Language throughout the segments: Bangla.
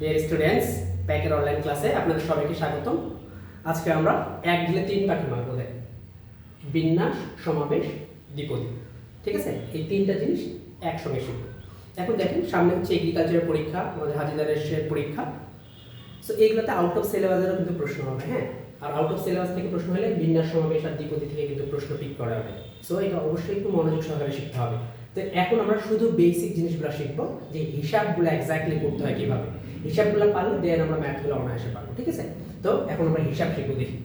ডিয়ার স্টুডেন্টস প্যাকের অনলাইন ক্লাসে আপনাদের সবাইকে স্বাগতম। আজকে আমরা এক দিলে তিন পাখি মারব দেখ বিন্যাস, সমাবেশ, দ্বিপদী। ঠিক আছে? এই তিনটা জিনিস একসঙ্গে শিখব। এখন দেখেন, সামনে হচ্ছে এগ্রিকালচারের পরীক্ষা, আমাদের হাজিদারের পরীক্ষা। সো এইগুলোতে আউট অফ সিলেবাসেরও কিন্তু প্রশ্ন হবে হ্যাঁ? আর আউট অফ সিলেবাস থেকে প্রশ্ন হলে বিন্যাস, সমাবেশ আর দ্বিপদী থেকে কিন্তু প্রশ্ন পিক করা হবে। সো এটা অবশ্যই একটু মনোযোগ সহকারে শিখতে হবে। তো এখন আমরা শুধু বেসিক জিনিসগুলো শিখব, যে হিসাবগুলো এক্স্যাক্টলি করতে হয় কীভাবে। হিসাবগুলো পারলে দেন আমরা ম্যাথগুলো অনায়াসে পারব, ঠিক আছে? তো এখন আমরা হিসাব শিখব দেখি।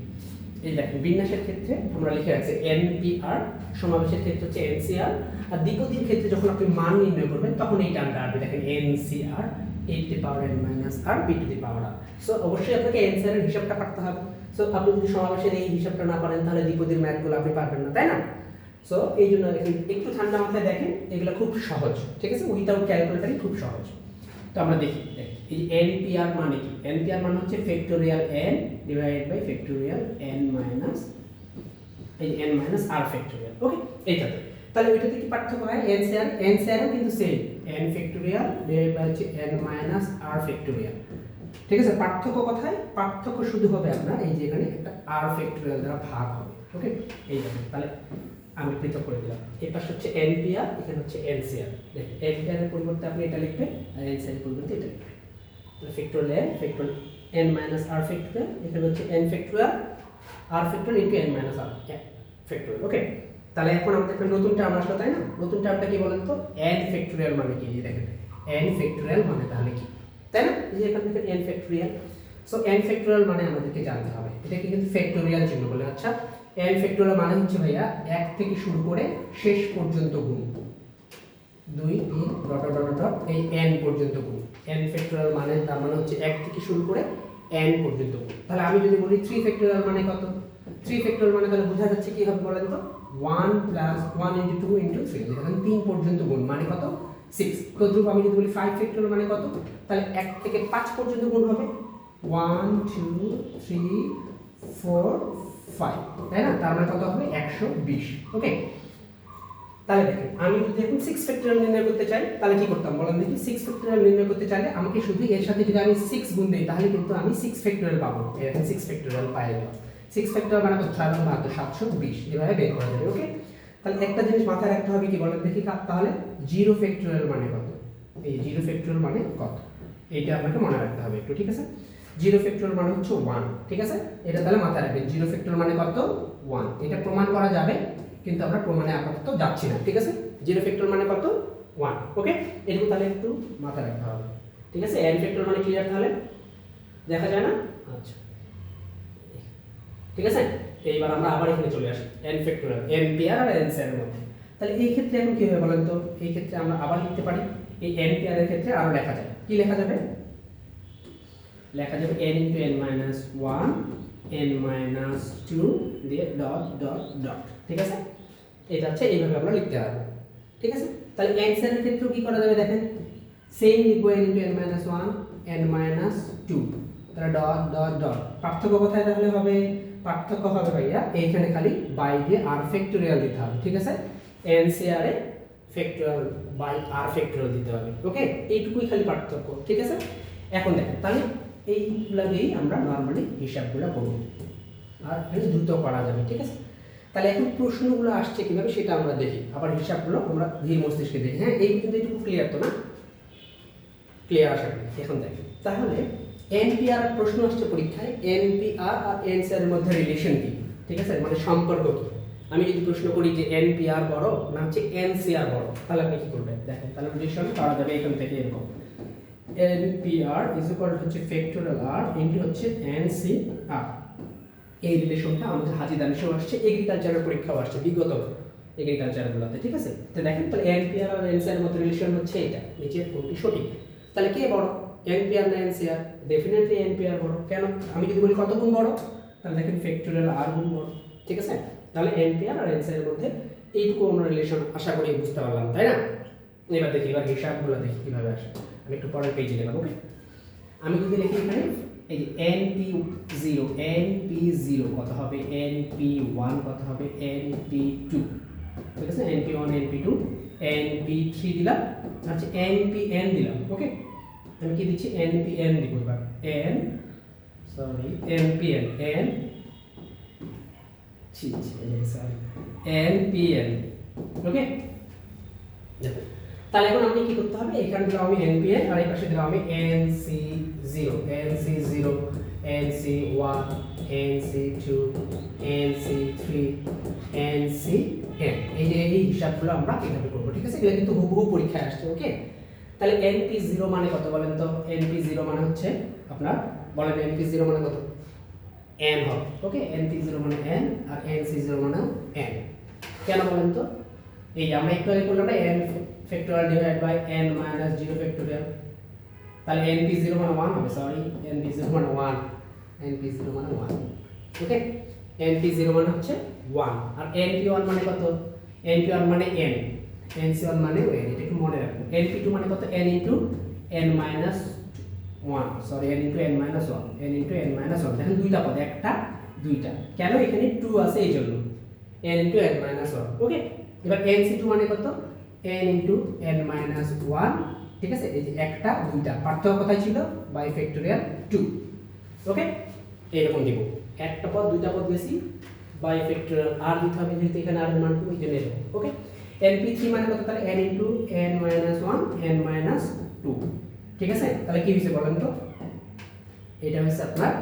এই দেখেন, বিন্যাসের ক্ষেত্রে আমরা লিখে রাখছি এনপিআর সমাবেশের ক্ষেত্রে হচ্ছে এনসিআর আর দ্বিপদীর ক্ষেত্রে যখন আপনি মান নির্ণয় করবেন, তখন এই টার্মটা আসবে দেখেন NCR A to the power N minus R B to the power R so অবশ্যই আপনাকে এনসিআর এর হিসাবটা পারতে হবে। সো আপনি যদি সমাবেশের এই হিসাবটা না পারেন, তাহলে দ্বিপদীর ম্যাথগুলো আপনি পারবেন না, তাই না? সো এই জন্য একটু ঠান্ডা মাথায় দেখেন, এগুলো খুব সহজ, ঠিক আছে? উইথাউট ক্যালকুলেটারই খুব সহজ। তো আমরা দেখি দেখি। এই এনপিআর মানে কি? এনপিআর মানে হচ্ছে factorial N divided by factorial N minus এই N minus R factorial okay এইটাতে। তাহলে ওইটাতে কি পার্থক্য হয়? এন শেয়ার এন শেয়ারও কিন্তু same N factorial divide by হচ্ছে এন মাইনাস আর ফ্যাক্টোরিয়াল ঠিক আছে? পার্থক্য কোথায়? পার্থক্য শুধু হবে আপনার এই যে এখানে একটা আর ফ্যাক্টোরিয়াল দ্বারা ভাগ হবে ওকে এই তাহলে আমি পৃথক করে দিলাম। এই পাশে হচ্ছে এনপিআর এখানে হচ্ছে এনসিআর দেখেন এনপিআর এর পরিবর্তে আপনি এটা লিখবেন, আর এনসিআর এর পরিবর্তে এটা লিখবেন। Factorial N factorial N minus R factorial এখানে হচ্ছে N factorial R factorial into N minus R factorial okay তাহলে এখন আমাদের একটা নতুন টার্ম আসলো, তাই না? নতুন টার্মটা কি বলেন তো? এন ফ্যাক্টোরিয়াল মানে কি? দেখেন এন ফ্যাক্টোরিয়াল মানে তাহলে কি? তাই না? এই যে এখান থেকে N factorial so N factorial মানে আমাদেরকে জানতে হবে। এটাকে কিন্তু ফ্যাক্টোরিয়াল চিহ্ন বলে। আচ্ছা এন ফ্যাক্টোরিয়াল মানে হচ্ছে ভাইয়া এক থেকে শুরু করে শেষ পর্যন্ত গুণ। দুই, তিন, ডট ডট ডট এই এন পর্যন্ত গুণ এন ফ্যাক্টোরিয়াল মানে তার মানে হচ্ছে এক থেকে শুরু করে এন পর্যন্ত গুণ তাহলে আমি যদি বলি থ্রি ফ্যাক্টোরিয়াল মানে কত? থ্রি ফ্যাক্টোরিয়াল মানে তাহলে বোঝা যাচ্ছে কি হবে বলেন তো? One plus one into two into three দেখেন তিন পর্যন্ত গুণ মানে কত? সিক্স তদ্রুপ আমি যদি বলি ফাইভ ফ্যাক্টোরিয়াল মানে কত? তাহলে এক থেকে পাঁচ পর্যন্ত গুণ হবে। One two three four five তাই না? তার মানে কত হবে? একশো বিশ। ওকে তাহলে দেখেন, আমি যদি এখন সিক্স ফ্যাক্টরিয়াল নির্ণয় করতে চাই, তাহলে কি করতাম? বলেন দেখি সিক্স ফ্যাক্টরিয়াল নির্ণয় করতে চাইলে আমাকে শুধু এর সাথে যদি আমি সিক্স গুণ দিই, তাহলে কিন্তু আমি সিক্স ফ্যাক্টরিয়াল পাবো। এরকম সিক্স ফ্যাক্টরিয়াল পাই গেলাম সিক্স ফ্যাক্টরিয়াল মানে কত? ছয় বাহাত্তর, সাতশো বিশ। এভাবে বের করা যাবে ওকে তাহলে একটা জিনিস মাথায় রাখতে হবে কি বলেন দেখি তাহলে জিরো ফ্যাক্টরিয়াল মানে কত? এই জিরো ফ্যাক্টরিয়াল মানে কত? এইটা আপনাকে মনে রাখতে হবে একটু, ঠিক আছে? জিরো ফ্যাক্টরিয়াল মানে হচ্ছে ওয়ান ঠিক আছে? এটা তাহলে মাথায় রাখবেন জিরো ফ্যাক্টরিয়াল মানে কত? ওয়ান এটা প্রমাণ করা যাবে কিন্তু আমরা প্রমাণে আপাতত যাচ্ছি না, ঠিক আছে? জিরো ফ্যাক্টর মানে কত? ওয়ান ওকে এটুকু তাহলে একটু মাথায় রাখতে হবে, ঠিক আছে? এন ফ্যাক্টর মানে ক্লিয়ার তাহলে? দেখা যায় না? আচ্ছা ঠিক আছে? এইবার আমরা আবার এখানে চলে আসি N factorial N R N এর মধ্যে। তাহলে এই ক্ষেত্রে এখন কি হবে বলেন তো? এই ক্ষেত্রে আমরা আবার লিখতে পারি, এই এন ক্ষেত্রে আরও লেখা যায় কি লেখা যাবে? লেখা যাবে n into N minus one N minus two দিয়ে ডট ডট ডট ঠিক আছে? এটা হচ্ছে এইভাবে আমরা লিখতে পারব। ঠিক আছে? তাহলে এর ক্ষেত্রেও কি করা যাবে দেখেন? সেম লিখব n into N minus one N minus two তাহলে ডট ডট ডট পার্থক্য কোথায় তাহলে হবে? পার্থক্য হবে ভাইয়া, এইখানে খালি বাই দিয়ে আর ফ্যাক্টোরিয়াল দিতে হবে, ঠিক আছে? N A factorial by R factorial দিতে হবে ওকে এইটুকুই খালি পার্থক্য, ঠিক আছে? এখন দেখেন, তাহলে এইগুলা দিয়েই আমরা নর্মালি হিসাবগুলো করব। আর দ্রুত করা যাবে, ঠিক আছে? তাহলে এখন প্রশ্নগুলো আসছে কীভাবে সেটা আমরা দেখি। আবার হিসাবগুলো আমরা ধীর মস্তিষ্কে দেখি। হ্যাঁ এই কিন্তু এইটুকু ক্লিয়ার তো না? ক্লিয়ার আশা এখন দেখি। তাহলে এনপিআর প্রশ্ন আসছে পরীক্ষায় এনপিআর আর এনসিআর মধ্যে রিলেশন কি? ঠিক আছে? মানে সম্পর্ক কি? আমি যদি প্রশ্ন করি যে এনপিআর বড়, না হচ্ছে এনসিআর বড়, তাহলে আপনি কি করবেন? দেখেন, তাহলে রিলেশন করা যাবে এখান থেকে এরকম। এনপিআর ইজ ইকুয়াল হচ্ছে ফ্যাক্টোরিয়াল আর ইনটু হচ্ছে এনসিআর এই রিলেশনটা আমাদের হাজি দানিশেও আসছে এগ্রিকালচারের পরীক্ষাও আসছে, বিগত এগ্রিকালচারগুলোতে ঠিক আছে? তো দেখেন তাহলে এনপিআর আর এনসিআর মধ্যে রিলেশন হচ্ছে এটা নিচের কোনটি সঠিক? তাহলে কে বড়? এনপিআর না এনসিআর ডেফিনেটলি এনপিআর বড়। কেন? আমি যদি বলি কত গুণ বড়? তাহলে দেখেন ফ্যাক্টোরিয়াল আর গুণ বড়, ঠিক আছে? তাহলে এনপিআর আর এনসিআর মধ্যে এইটুকু আমরা রিলেশন আশা করি বুঝতে পারলাম, তাই না? এবার দেখি, এবার হিসাবগুলো দেখি কীভাবে আসে। আমি একটু পরের পেজে নেব ওকে আমি যদি লিখি এখানে এই যে N P zero N P zero কত হবে এন পি ওয়ান কত হবে এন পি টু ঠিক আছে N P one N P two N P three দিলাম আচ্ছা এন পি এন দিলাম ওকে আমি কি দিচ্ছি এন পি এন দিব এবার N sorry N P N N sorry N P N okay তাহলে এখন আমাকে কি করতে হবে? এখানে দিলাম আমি এন পি আর এই পাশে দিলাম আমি N C zero N C zero N C one N C two N C three N C N এই যে এই হিসাবগুলো আমরা এভাবে করব, ঠিক আছে? এগুলো কিন্তু হুবহু পরীক্ষায় আসছে, ওকে? তাহলে এনপি জিরো মানে কত বলেন তো? এনপি জিরো মানে হচ্ছে আপনার, বলেন এন পি জিরো মানে কত? এন হবে, ওকে? এন পি জিরো মানে এন আর এন সি জিরো মানে এন কেন বলেন তো? এই আমরা একটু আগে করলাম না N factorial divide by N minus zero factorial তাহলে এন পি জিরো মানে ওয়ান হবে সরি এন পি জিরো মানে ওয়ান এন পি জিরো মানে one okay N P zero মানে হচ্ছে ওয়ান আর এন পি ওয়ান মানে কত? এন পি ওয়ান মানে এন এন সি ওয়ান মানে এন এটা একটু মনে রাখবেন। এন পি টু মানে কত? N into N minus one sorry N into N minus one N into N minus one দেখেন দুইটা পদ, একটা, দুইটা। কেন এখানে টু আছে এই জন্য? N into N minus one okay এবার এন সি টু মানে কত? N into N minus one ঠিক আছে? এই যে একটা, দুইটা, পার্থক্য কোথায় ছিল? বাই ফ্যাক্টোরিয়াল টু ওকে এরকম দিব। একটা পদ, দুইটা পদ বেশি বাই ফ্যাক্টোরিয়াল আর দিতে হবে যেহেতু এখানে আর মান টু এই জন্য ওকে এন পি থ্রি মানে কত? তাহলে N into N minus one N minus two ঠিক আছে? তাহলে কি হয়েছে বলেন তো? এটা হচ্ছে আপনার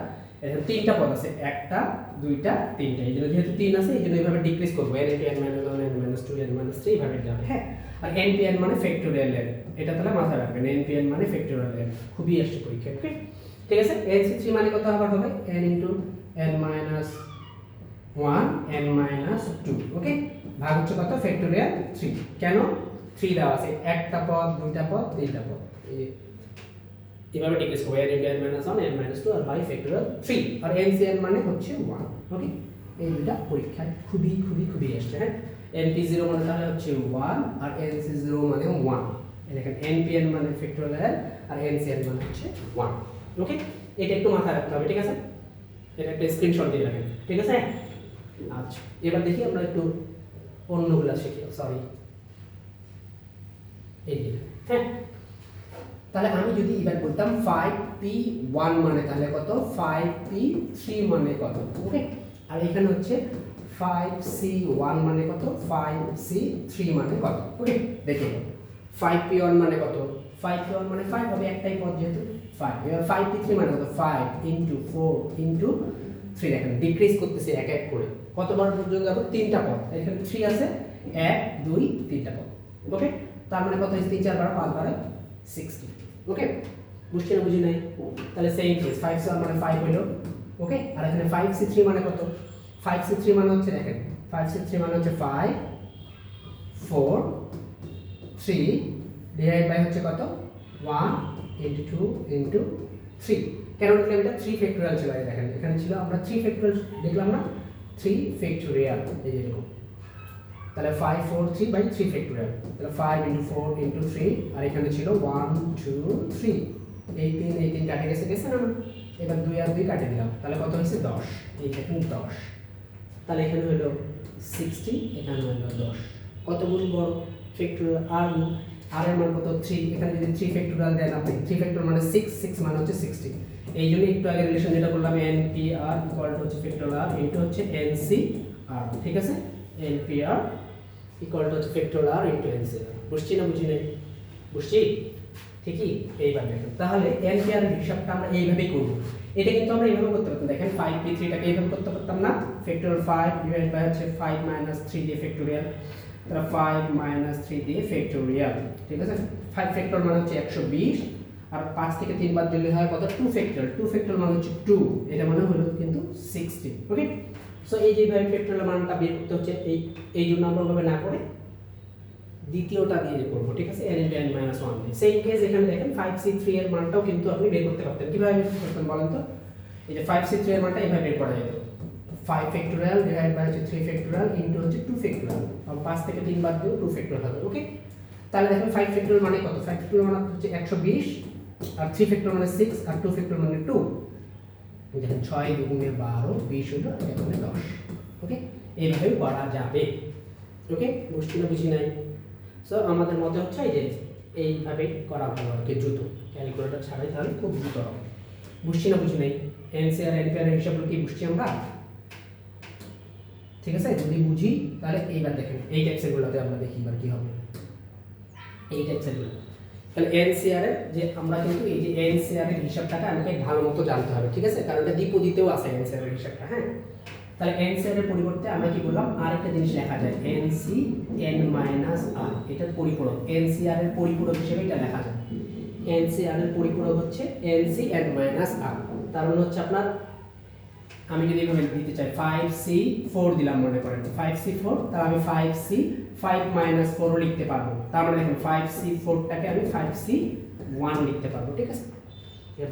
তিনটা পদ আছে, একটা, দুইটা, তিনটা এই জন্য যেহেতু তিন আছে এই জন্য এইভাবে ডিক্রিজ করব। N into N minus one N minus two N minus three এইভাবে হ্যাঁ? আর এন পি এন মানে ফ্যাক্টোরিয়াল এন এটা তাহলে মাথায় রাখবেন এন পি এন মানে ফ্যাক্টোরিয়াল এন খুবই আসছে পরীক্ষা ওকে ঠিক আছে? এন সি থ্রি মানে কত আবার হবে? N into N minus one N minus two okay ভাগ হচ্ছে কত? ফ্যাক্টোরিয়াল থ্রি কেন? থ্রি দেওয়া আছে। একটা পদ, দুইটা পদ, তিনটা পদ। এভাবে করব। N into N minus one N minus two R by factorial three আর এন সি এন মানে হচ্ছে ওয়ান ওকে এই দুটা পরীক্ষায় খুবই খুবই খুবই এসছে হ্যাঁ? এন পি জিরো মানে তাহলে হচ্ছে ওয়ান আর এন সি জিরো মানে ওয়ান দেখেন এন পি মানে ফ্যাক্টোরিয়াল আর এন সি এন মানে হচ্ছে ওয়ান ওকে এটা একটু মাথায় রাখতে হবে, ঠিক আছে? এটা একটা স্ক্রিনশট দিয়ে রাখেন, ঠিক আছে? আচ্ছা এবার দেখি আমরা একটু অন্যগুলা শিখি সরি এই হ্যাঁ? তাহলে আমি যদি এবার বলতাম ফাইভ পি ওয়ান মানে তাহলে কত? ফাইভ পি থ্রি মানে কত? ওকে আর এখানে হচ্ছে ফাইভ সি ওয়ান মানে কত? ফাইভ সি থ্রি মানে কত? ওকে দেখে ফাইভ পি ওয়ান মানে কত? ফাইভ পি ওয়ান মানে ফাইভ হবে একটাই পদ যেহেতু ফাইভ এবার ফাইভ পি থ্রি মানে কত? Five into four into three দেখেন ডিক্রিজ করতেছে এক এক করে। কতবার পর্যন্ত যাব তিনটা পদ। এখানে থ্রি আছে। এক, দুই, তিনটা পদ। ওকে তার মানে কত হয়েছে? তিন, চার, বারো, পাঁচ, বারো সিক্সটি ওকে বুঝছি না, বুঝি নাই? তাহলে কেস ফাইভ সি মানে ফাইভ হলো। ওকে আর এখানে ফাইভ সি থ্রি মানে কত? ফাইভ সি থ্রি মানে হচ্ছে দেখেন ফাইভ সি থ্রি মানে হচ্ছে five four three divide by হচ্ছে কত? One into two into three কেন লিখলাম এটা থ্রি ফ্যাক্টোরিয়াল ছিল দেখেন। এখানে ছিল, আমরা থ্রি ফ্যাক্টোরিয়াল দেখলাম না? থ্রি ফ্যাক্টোরিয়াল এই যেরকম তাহলে five four three by three factorial তাহলে five into four into three আর এখানে ছিল ওয়ান টু থ্রি এই তিন এই তিন কাটে গেছে গেছে না? এবার দুই আর দুই কাটে দিলাম। তাহলে কত হয়েছে? দশ। এই দেখুন, দশ। তাহলে এখানে হলো সিক্সটি এখানে হলো দশ। কত গুণ বড়? ফ্যাক্টোরিয়াল আর গুণ আর এর মান কত? থ্রি এখানে যদি থ্রি ফ্যাক্টোরিয়াল দেন আপনি থ্রি ফ্যাক্টোরিয়াল মানে সিক্স সিক্স মানে হচ্ছে সিক্সটি এই জন্য একটু আগে রিলেশন যেটা বললাম N P R equal to হচ্ছে ফ্যাক্টোরিয়াল আর ইন্টু হচ্ছে এন সি আর ঠিক আছে? N P R equal to হচ্ছে factorial R into N C R বুঝছি না বুঝি নাই? বুঝছি? ঠিকই? এইবার দেখেন তাহলে এন পি আর হিসাবটা আমরা এইভাবেই করব। এটা কিন্তু আমরা এইভাবে করতে পারতাম। দেখেন ফাইভ পি থ্রিটাকে এইভাবে করতে পারতাম না। ফ্যাক্টোরিয়াল ফাইভ ডিভাইড বাই হচ্ছে ফাইভ মাইনাস থ্রি দিয়ে ফ্যাক্টোরিয়াল তাহলে ফাইভ মাইনাস থ্রি দিয়ে ঠিক আছে? ফাইভ ফ্যাক্টোরিয়াল মানে হচ্ছে একশো বিশ, আর পাঁচ থেকে তিন বাদ দিলে হয় কত? টু ফ্যাক্টোরিয়াল টু ফ্যাক্টোরিয়াল মানে হচ্ছে টু এটা মানে হলো কিন্তু সিক্সটি ওকে সো এই যে যেভাবে ফ্যাক্টোরিয়াল মানটা বের করতে হচ্ছে, এই এই জন্য আমরা ওভাবে না করে দ্বিতীয়টা দিয়ে করব, ঠিক আছে? এন মাইনাস ওয়ান দিয়ে। সেই কেস এখানে দেখেন ফাইভ সি থ্রি এর মানটাও কিন্তু আপনি বের করতে পারতেন। কীভাবে বের বলেন তো? এই যে ফাইভ সি থ্রি এর মানটা এইভাবে বের করা যেত। ফাইভ ফ্যাক্টোরিয়াল ডিভাইড বাই হচ্ছে থ্রি ফ্যাক্টোরিয়াল ইন্টু হচ্ছে টু ফ্যাক্টোরিয়াল আর পাঁচ থেকে তিন বাদ দিয়েও টু ফ্যাক্টোরিয়াল হবে ওকে তাহলে দেখেন ফাইভ ফ্যাক্টোরিয়াল মানে কত? ফাইভ ফ্যাক্টোরিয়াল মানে হচ্ছে একশো বিশ, আর থ্রি ফ্যাক্টোরিয়াল মানে সিক্স আর টু ফ্যাক্টোরিয়াল মানে টু দেখেন ছয় দুগুণে বারো, বিশ হলো এখানে দশ ওকে এইভাবে করা যাবে ওকে না বুঝি নাই? সো আমাদের মতে হচ্ছে যে এইভাবে করা ভালো আর কি, দ্রুত। ক্যালকুলেটর ছাড়াই তাহলে খুব দ্রুত হবে। বুঝছি না বুঝি নেই? এনসিআর এনপিআর হিসাবগুলো কি বুঝছি আমরা? ঠিক আছে? যদি বুঝি, তাহলে এইবার দেখেন, এই ট্যাক্সেরগুলোতে আমরা দেখি এবার কি হবে। এই ট্যাক্সেরগুলো তাহলে এনসিআর এর যে আমরা কিন্তু এই যে এনসিআর এর হিসাবটাকে আমাকে ভালো মতো জানতে হবে, ঠিক আছে? কারণ এটা দ্বিপদীতেও আছে এনসিআর এর হিসাবটা হ্যাঁ? তাহলে এনসিআর এর পরিবর্তে আমরা কি করলাম? আরেকটা জিনিস লেখা যায় এনসি এন মাইনাস আর এটার পরিপূরক। এনসিআর এর পরিপূরক হিসেবে এটা লেখা যায়। এনসিআর এর পরিপূরক হচ্ছে এনসি এন মাইনাস আর তার মানে হচ্ছে আপনার আমি যদি এভাবে দিতে চাই ফাইভ সি ফোর দিলাম মনে করেন ফাইভ সি ফোর তাহলে আমি ফাইভ সি ফাইভ মাইনাস ফোরও লিখতে পারব তার মানে দেখুন ফাইভ সি ফোরটাকে আমি ফাইভ সি ওয়ান লিখতে পারব ঠিক আছে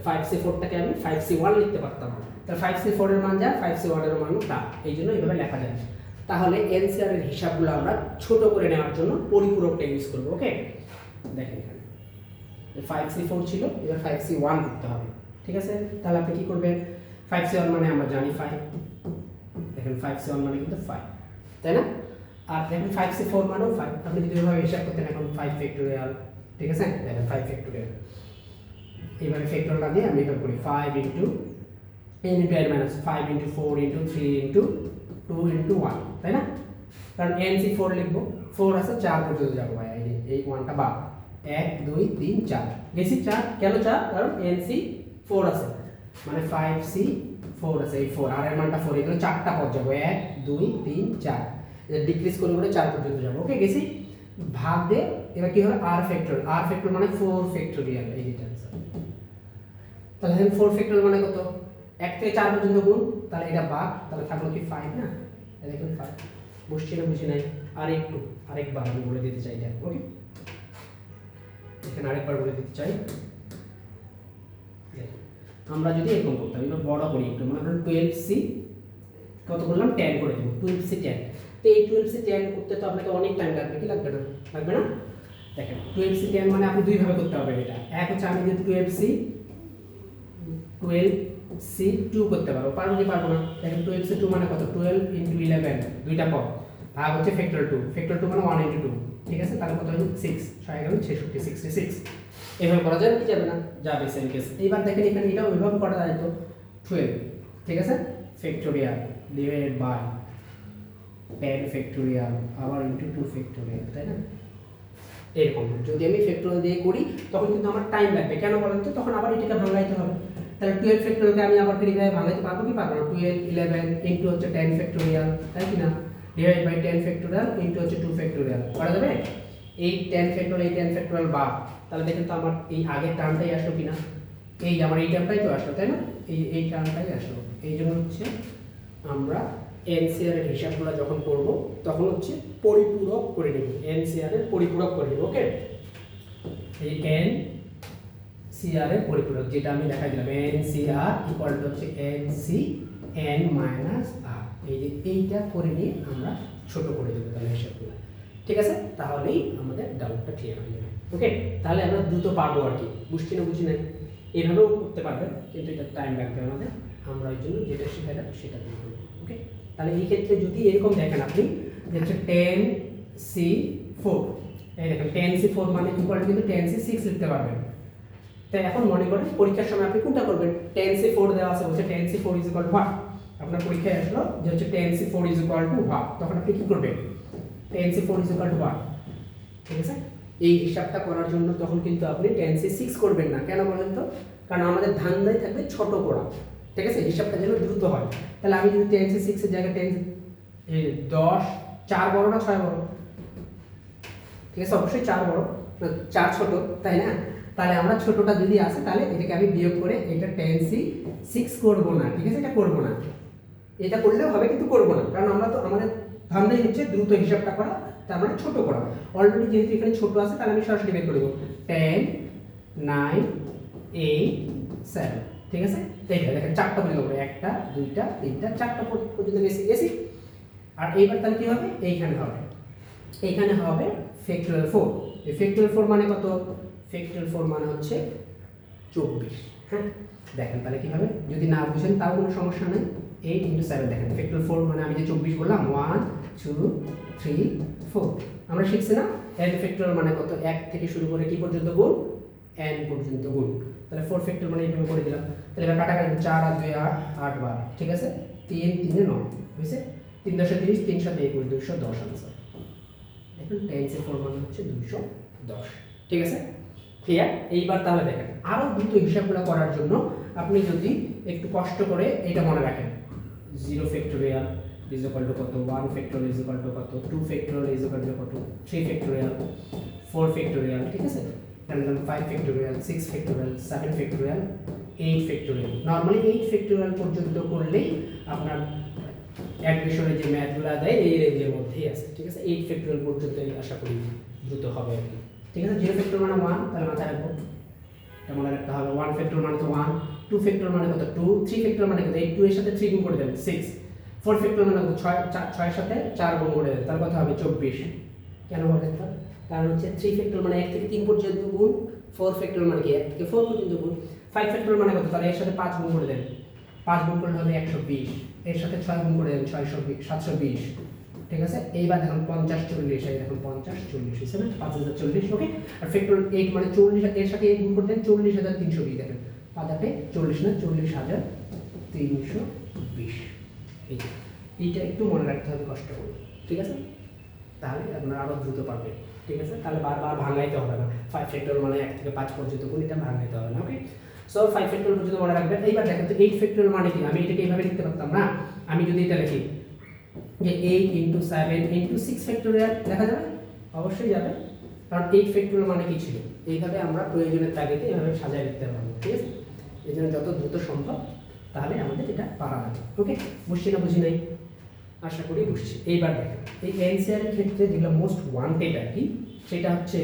ফাইভ সি ফোরটাকে আমি ফাইভ সি ওয়ান লিখতে পারতাম তাহলে ফাইভ সি ফোরের মান যা ফাইভ সি ওয়ানের মান তা এই জন্য এইভাবে লেখা যায় তাহলে এনসিআর এর হিসাবগুলো আমরা ছোট করে নেওয়ার জন্য পরিপূরকটা ইউজ করব ওকে দেখেন এখানে ফাইভ সি ফোর ছিল এবার ফাইভ সি ওয়ান করতে হবে ঠিক আছে তাহলে আপনি কি করবেন ফাইভ সি ওয়ান মানে আমরা জানি ফাইভ দেখেন ফাইভ সি ওয়ান মানে কিন্তু ফাইভ তাই না? আর দেখেন ফাইভ সি ফোর মানেও ফাইভ আপনি যদি ওইভাবে হিসাব করতেন, এখন ফাইভ ফ্যাক্টোরিয়াল ঠিক আছে? দেখেন ফাইভ ফ্যাক্টোরিয়াল এইভাবে ফ্যাক্টরটা দিয়ে আমি এটা করি five into N into N minus five into four into three into two into one তাই না? কারণ এন সি ফোর লিখব। ফোর আছে, চার পর্যন্ত যাব ভাই। এই ওয়ানটা বাদ। এক, দুই, তিন, চার। গেছি চার। কেন চার? কারণ এন সি ফোর আছে। মানে ফাইভ সি ফোর আছে, এই ফোর আর এর মানটা ফোর এগুলো চারটা পদ যাব। এক, দুই, তিন, চার। ডিক্রিজ করে করে চার পর্যন্ত যাব। ওকে গেছি? ভাগ দে, এবার কি হবে আর ফ্যাক্টর আর ফ্যাক্টর মানে ফোর ফ্যাক্টোরিয়াল এই যেটা। তাহলে দেখেন ফোর ফ্যাক্টর মানে কত? এক থেকে চার পর্যন্ত গুণ, তাহলে এটা বাদ। তাহলে থাকল কি ফাইভ না? দেখুন ফাইভ বুঝছি না বুঝি নাই। আর একটু আরেকবার আমি বলে দিতে চাই এটা। ওকে এখানে আরেকবার বলে দিতে চাই। আমরা যদি এরকম করতাম, এবার বড় করি একটু, মনে করেন টুয়েলভ সি কত করলাম? টেন করে দেবো টুয়েলভ সি টেন তো এই টুয়েলভ সি টেন করতে তো আপনাকে অনেক টাইম লাগবে, কি লাগবে না? লাগবে না? দেখেন টুয়েলভ সি টেন মানে আপনি দুইভাবে করতে পারবেন এটা। এক হচ্ছে আমি যদি twelve C twelve C two করতে পারব পারব কি পারব না? দেখেন টুয়েলভ সি টু মানে কত? টুয়েলভ ইন্টু ইলেভেন দুইটা পদ। ভাগ হচ্ছে ফ্যাক্টর টু ফ্যাক্টর টু মানে ওয়ান ইন্টু টু ঠিক আছে? তাহলে কত হচ্ছে সিক্স ছয় গেল ছেষট্টি সিক্সটি সিক্স এভাবে করা যাবে কি যাবে না? যাবে সেম কেস এইবার দেখেন এখানে এটাও এভাবে করা যায় তো। টুয়েলভ ঠিক আছে? Factorial divided by ten factorial আবার ইন্টু টু ফ্যাক্টোরিয়াল তাই না? এরকম। যদি আমি ফ্যাক্টোরিয়াল দিয়ে করি তখন কিন্তু আমার টাইম লাগবে। কেন বলেন তো? তখন আবার এটাকে ভাঙাইতে হবে। তাহলে টুয়েলভ ফ্যাক্টোরিয়ালকে আমি আবার কীভাবে ভাঙাইতে পারব কি? পারব না। টুয়েলভ ইলেভেন ইন্টু হচ্ছে টেন ফ্যাক্টোরিয়াল তাই কি না? Divide by ten factorial into হচ্ছে টু ফ্যাক্টোরিয়াল করা যাবে? এই টেন ফ্যাক্টোরিয়াল এই টেন ফ্যাক্টোরিয়াল বা তাহলে দেখেন তো আমার এই আগের টার্মটাই আসলো কিনা। এই আমার এই টার্মটাই তো আসলো, তাই না? এই এই টার্মটাই আসলো। এই জন্য হচ্ছে আমরা এনসিআর এর হিসাবগুলো যখন করব, তখন হচ্ছে পরিপূরক করে নেব। এনসিআর এর পরিপূরক করে নেব ওকে এই এন সিআর এর পরিপূরক, যেটা আমি দেখা দিলাম এন সিআর ইকুয়াল টু হচ্ছে N C N minus R এই যে এইটা করে নিয়ে আমরা ছোট করে দেবো তাহলে হিসাবগুলো। ঠিক আছে? তাহলেই আমাদের ডাউটটা ক্লিয়ার হয়ে যাবে। ওকে তাহলে আমরা দ্রুত পারব আর কি। বুঝছি না বুঝি নাই? এভাবেও করতে পারবেন, কিন্তু এটা টাইম লাগবে আমাদের। আমরা ওই জন্য যেটা শেখালাম সেটা দিয়ে করব ওকে তাহলে এই ক্ষেত্রে যদি এরকম দেখেন আপনি যে হচ্ছে টেন সি ফোর এই দেখেন টেন সি ফোর মানে ইকুয়াল কিন্তু টেন সি সিক্স লিখতে পারবেন। তাই এখন মনে করেন পরীক্ষার সময় আপনি কোনটা করবেন? টেন সি ফোর দেওয়া আছে, বলছে ten C four is equal to আপনার পরীক্ষায় আসলো যে হচ্ছে ten C four is equal to তখন আপনি কী করবেন? Ten C four is what ঠিক আছে? এই হিসাবটা করার জন্য তখন কিন্তু আপনি টেন সিক্স করবেন না। কেন বলেন তো? কারণ আমাদের ধান্দাই থাকবে ছোট করা ঠিক আছে? হিসাবটা যেন দ্রুত হয়। তাহলে আমি যদি টেন সিক্সের জায়গায় টেন দশ, চার বড় না ছয় বড়? ঠিক আছে? অবশ্যই চার বড়। চার ছোট, তাই না? তাহলে আমরা ছোটটা যদি আসে, তাহলে এটাকে আমি বিয়োগ করে এটা টেন সিক্স করব না। ঠিক আছে? এটা করব না। এটা করলেও হবে, কিন্তু করব না। কারণ আমরা তো, আমাদের ধান্দাই হচ্ছে দ্রুত হিসাবটা করা, তার মানে ছোট করা। অলরেডি যেহেতু এখানে ছোট আছে, তাহলে আমি সরাসরি বের করে দেবো। টেন নাইন এইট সেভেন ঠিক আছে? এইটা দেখেন, চারটা পর্যন্ত করব একটা, দুইটা, তিনটা, চারটা পর- পর্যন্ত গেছি গেছি। আর এইবার তাহলে কী হবে? এইখানে হবে। এইখানে হবে ফ্যাক্টরিয়াল ফোর এই ফ্যাক্টরিয়াল ফোর মানে কত? ফ্যাক্টরিয়াল ফোর মানে হচ্ছে চব্বিশ। হ্যাঁ? দেখেন তাহলে কী হবে? যদি না বুঝেন, তাও কোনো সমস্যা নেই। এইট ইন্টু সেভেন দেখেন ফ্যাক্টরিয়াল ফোর মানে আমি যে চব্বিশ বললাম ওয়ান টু থ্রি ফোর আমরা শিখছি না? এন ফ্যাক্টরিয়াল মানে কত? এক থেকে শুরু করে কি পর্যন্ত গুণ? এন পর্যন্ত গুণ। তাহলে ফোর ফ্যাক্টর মানে এইভাবে করে দিলাম। তাহলে এবার কাটা কাটা চার আর দুই আট আট বার। ঠিক আছে? তিন, তিনে নয়। বুঝছে তিন দশে তিরিশ, তিন সাথে একুশ, দুইশো দশ আনসার দেখুন টেন্সের ফোর মানে হচ্ছে দুইশো দশ। ঠিক আছে? ক্লিয়ার এইবার তাহলে দেখেন আরও দ্রুত হিসাবগুলো করার জন্য আপনি যদি একটু কষ্ট করে এটা মনে রাখেন। Zero factorial is equal to কত? One factorial is equal to কত? Two factorial is equal to কত? থ্রি ফ্যাক্টোরিয়াল ফোর ফ্যাক্টোরিয়াল ঠিক আছে? তাহলে five factorial six factorial seven factorial eight factorial normally eight factorial পর্যন্ত করলেই আপনার অ্যাডমিশনে যে ম্যাথগুলো দেয়, এই রেঞ্জের মধ্যেই আছে, ঠিক আছে? এইট ফ্যাক্টোরিয়াল পর্যন্ত আশা করি দ্রুত হবে আর কি। ঠিক আছে? জিরো ফ্যাক্টর মানে ওয়ান তাহলে মাথায় রাখব। এটা মনে হবে? ওয়ান ফ্যাক্টর মানে তো ওয়ান টু ফ্যাক্টর মানে কত? টু থ্রি ফ্যাক্টর মানে কত? এই টু এর সাথে থ্রি গুণ করে দেবেন সিক্স ফোর ফ্যাক্টর মানে ছয় ছয়ের সাথে চার গুণ করে তার কথা হবে চব্বিশ। কেন হবে কারণ হচ্ছে থ্রি ফ্যাক্টর মানে এক থেকে তিন পর্যন্ত গুণ ফোর ফ্যাক্টর মানে কি? এক থেকে ফোর পর্যন্ত গুণ। ফাইভ ফ্যাক্টর মানে কত? তাহলে এর সাথে পাঁচ গুণ করে দেন। পাঁচ গুণ করলে হবে একশো বিশ। এর সাথে ছয় গুণ করে দেন ছয়শো সাতশো বিশ। ঠিক আছে? এইবার দেখুন পঞ্চাশ চল্লিশ, এই দেখুন পঞ্চাশ চল্লিশ হয়েছে না পাঁচ হাজার চল্লিশ ওকে আর ফ্যাক্টর এইট মানে চল্লিশ, এর সাথে এইট গুণ করতেন চল্লিশ হাজার তিনশো বিশ, দেখেন। পাঁচ হাতে চল্লিশ না, চল্লিশ হাজার তিনশো বিশ। এই এইটা একটু মনে রাখতে হবে কষ্ট করে, ঠিক আছে? তাহলে আপনারা আরও দ্রুত পারবেন, ঠিক আছে? তাহলে বারবার ভাঙাইতে হবে না। ফাইভ ফ্যাক্টর মানে এক থেকে পাঁচ পর্যন্ত কোন এটা ভাঙাইতে হবে না ওকে সো ফাইভ ফ্যাক্টর পর্যন্ত মনে রাখবেন। এইবার দেখেন তো এইট ফ্যাক্টর মানে কি? আমি এটাকে এইভাবে লিখতে পারতাম না? আমি যদি এটা লিখি, যে eight into seven into six factorial দেখা যাবে? অবশ্যই যাবে। কারণ এইট ফ্যাক্টোরিয়াল মানে কি ছিল? এইভাবে আমরা প্রয়োজনের তাগিদে এভাবে সাজায় লিখতে পারব, ঠিক আছে? এই জন্য যত দ্রুত সম্ভব তাহলে আমাদের এটা পারা যাবে। ওকে বুঝছি না বুঝি নাই? আশা করি বুঝছি। এইবার দেখেন, এই এনসিআর ক্ষেত্রে যেগুলো মোস্ট ওয়ান্টেড আর কি, সেটা হচ্ছে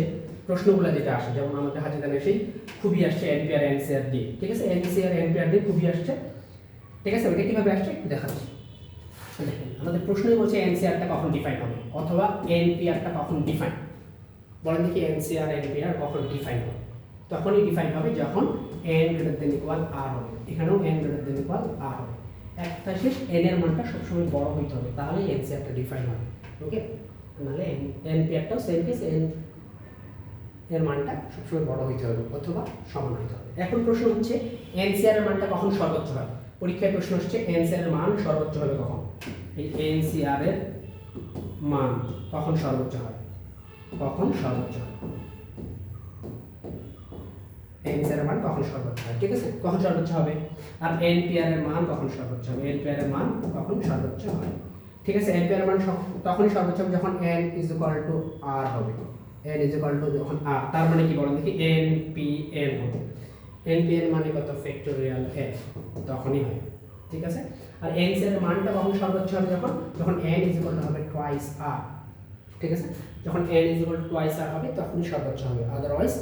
প্রশ্নগুলো যেটা আসে, যেমন আমাদের হাতে দানে সেই খুবই আসছে এনপিআর এনসিআর দিয়ে। ঠিক আছে? এনসিআর এনপিআর দিয়ে খুবই আসছে। ঠিক আছে? ওইটা কীভাবে আসছে? দেখাচ্ছি। দেখেন, আমাদের প্রশ্নই বলছে এনসিআরটা কখন ডিফাইন হবে? অথবা এনপিআরটা কখন ডিফাইন বলেন দেখি এনসিআর এনপিআর কখন ডিফাইন হবে? তখনই ডিফাইন হবে যখন N greater than equal R হবে। এখানেও N greater than equal R হবে। একটা শেষ এন এর মানটা সবসময় বড় হইতে হবে তাহলে এনসিআরটা ডিফাইন হবে। ওকে নাহলে এনপিআরটাও সেম কেস এন এর মানটা সবসময় বড় হইতে হবে অথবা সমান হইতে হবে। এখন প্রশ্ন হচ্ছে এনসিআর এর মানটা কখন সর্বোচ্চ হয়? পরীক্ষায় প্রশ্ন হচ্ছে এন এনসিআর এর মান সর্বোচ্চ হবে কখন? এই এনসিআর এর মান কখন সর্বোচ্চ হয়? কখন সর্বোচ্চ হয়? এনসিআর এর মান কখন সর্বোচ্চ হয়? ঠিক আছে? কখন সর্বোচ্চ হবে? আর এনপিআর এর মান কখন সর্বোচ্চ হবে? এনপিআর এর মান কখন সর্বোচ্চ হয়? ঠিক আছে? এনপিআর মান তখনই সর্বোচ্চ হবে যখন N is equal to R হবে। এন ইজ ইকুয়াল টু যখন আর তার মানে কি বলেন দেখি? এন হবে। এন মানে কত? ফ্যাক্টোরিয়াল এন তখনই হয়। ঠিক আছে? আর এন এর মানটা কখন সর্বোচ্চ হবে যখন? যখন এন ইজ ইকুয়াল হবে টুয়াইস আর ঠিক আছে? যখন N is equal to R হবে, তখনই সর্বোচ্চ হবে। আদারওয়াইজ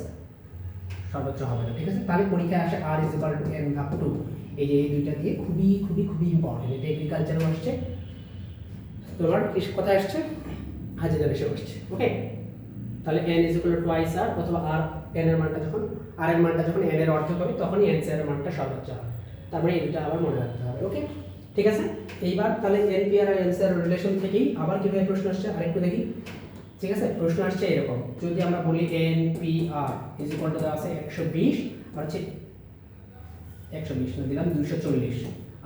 সর্বোচ্চ হবে না। ঠিক আছে? তাহলে পরীক্ষায় আসে R is equal to N ভাগ টু এই যে এই দুইটা দিয়ে খুবই খুবই খুবই ইম্পর্টেন্ট এটা এগ্রিকালচারও আসছে। তোমার কোথায় আসছে? হাজিদার এসে আসছে ওকে তাহলে এন ইজ ইকুয়াল টু আইস আর অথবা আর এন এর মানটা যখন আর এর মানটা যখন এন এর অর্থ হবে, তখনই এন সি এর মানটা সর্বোচ্চ হবে। তার মানে এই দুটো আবার মনে রাখতে হবে। ওকে ঠিক আছে? এইবার তাহলে এন পি আর এন এর রিলেশন থেকেই আবার কীভাবে প্রশ্ন আসছে? আরেকটু দেখি। ঠিক আছে? প্রশ্ন আসছে এরকম, যদি আমরা বলি N P R is equal to দেওয়া আছে একশো বিশ, আর হচ্ছে একশো বিশ না দিলাম দুশো চল্লিশ,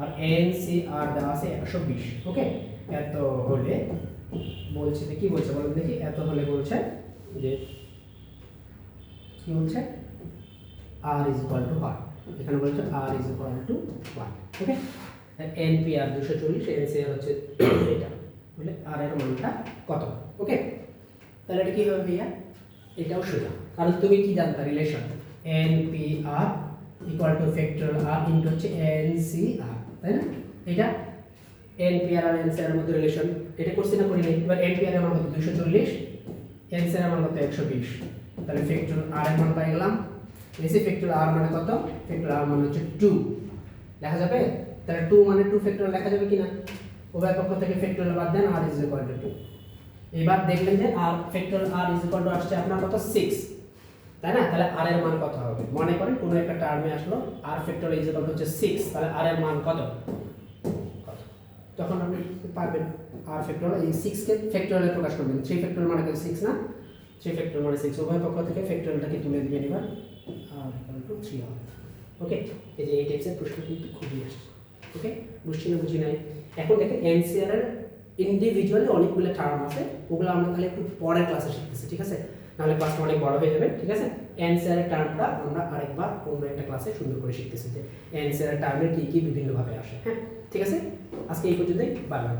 আর এন সি আর দেওয়া আছে একশো বিশ ওকে এত হলে বলছে কি বলছে বলুন দেখি, এত হলে বলছে যে কি বলছে? R is equal to one এখানে বলছে R is equal to one okay N P R দুশো চল্লিশ এন সি আর হচ্ছে এটা বলে আর এর মানটা কত ওকে তাহলে এটা কি হবে ভাইয়া? এটাও সোজা কারণ তুমি কি জানতা relation N P R equal to factor R into হচ্ছে এন সি আর তাই না? এটা? এন পি আর আর এন সি আর মধ্যে রিলেশন এটা করছি না করি এবার এন পি আর মান কত? দুশো চল্লিশ। এন সি আর মান কত? একশো বিশ। তাহলে ফ্যাক্টর আর এর মান পাই গেলাম। এসি ফ্যাক্টর আর মানে কত? ফ্যাক্টর আর মানে হচ্ছে টু লেখা যাবে? তাহলে টু মানে টু ফ্যাক্টর লেখা যাবে কিনা? উভয় পক্ষ থেকে ফ্যাক্টর বাদ দেন R is equal to two এবার দেখলেন যে R factor R is equal to আসছে আপনার কত? সিক্স তাই না? তাহলে আর এর মান কত হবে? মনে করেন কোনো একটা টার্মে আসলো R factor is equal to হচ্ছে সিক্স তাহলে আর এর মান কত? তখন আপনি পারবেন আর ফ্যাক্টর এই সিক্সকে ফ্যাক্টরিয়ালে প্রকাশ করবেন। থ্রি ফ্যাক্টর মানে সিক্স না? থ্রি ফ্যাক্টর মানে সিক্স উভয় পক্ষ থেকে ফ্যাক্টরটাকে তুলে দিবেন এবার আর ইকুয়াল টু থ্রি হবে। ওকে এই যে এই টাইপসের প্রশ্ন কিন্তু খুবই আসছে। ওকে বুঝছি না, বুঝি নাই? এখন দেখেন এনসিআর এর ইন্ডিভিজুয়ালি অনেকগুলো টার্ম আছে, ওগুলো আমরা তাহলে একটু পরের ক্লাসে শিখতেছি, ঠিক আছে? নাহলে ক্লাসটা অনেক বড় হয়ে যাবে, ঠিক আছে? অ্যান্সারের টার্মটা আমরা আরেকবার অন্য একটা ক্লাসে সুন্দর করে শিখতেছি যে অ্যান্সারের টার্মে কী কী বিভিন্নভাবে আসে হ্যাঁ? ঠিক আছে? আজকে এই পর্যন্তই বাই বাই